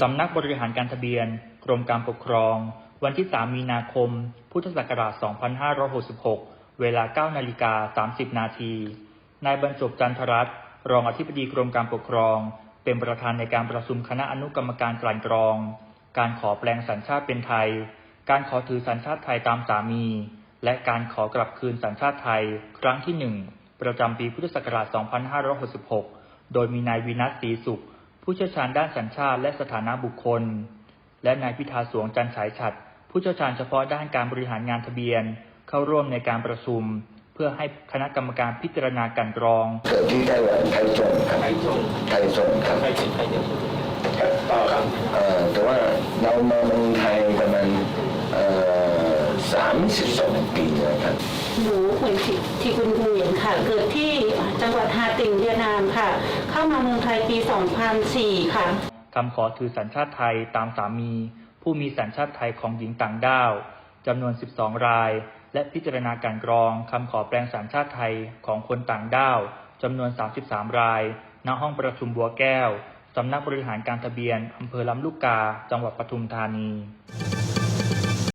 สำนักบริหารการทะเบียน กรมการปกครอง วันที่ 3 มีนาคม พุทธศักราช 2566 เวลา 9 นาฬิกา 30 นาที นายบรรจบจันทรัตน์รองอธิบดีกรมการปกครอง เป็นประธานในการประชุมคณะอนุกรรมการกลั่นกรอง การขอแปลงสัญชาติเป็นไทย การขอถือสัญชาติไทยตามสามี และการขอกลับคืนสัญชาติไทย ครั้งที่ 1 ประจำปีพุทธศักราช 2566 โดยมีนายวินัสศรีสุข ผู้เชี่ยวชาญด้านสัญชาติและสถานะบุคคล และนายพิธาสวงจันทร์ฉายฉัดผู้เชี่ยวชาญเฉพาะด้านการบริหารงานทะเบียน เข้าร่วมในการประชุม เพื่อให้คณะกรรมการพิจารณากันกรองเกิดที่ไต้หวันไทยจงครับไทยส่งไทยจงครับไทยเป็นไทยเดียวครับต่อครับเอ่อแต่ว่าเรามาเมืองไทยประมาณเอ่อสามสิบสองปีนะครับหนูเหมือนที่ที่คุณครูเห็นค่ะ เกิดที่ จังหวัดฮาติงเวียดนามค่ะ เข้ามาเมืองไทยปี 2004 ค่ะคำขอถือสัญชาติไทยตามสามี ผู้มีสัญชาติไทยของหญิงต่างด้าวจำนวน 12 ราย และพิจารณาการกรองคำขอแปลงสัญชาติไทยของคนต่างด้าวจำนวน 33 ราย ณ ห้องประชุมบัวแก้ว สำนักบริหารการทะเบียนอำเภอลำลูกกา จังหวัดปทุมธานี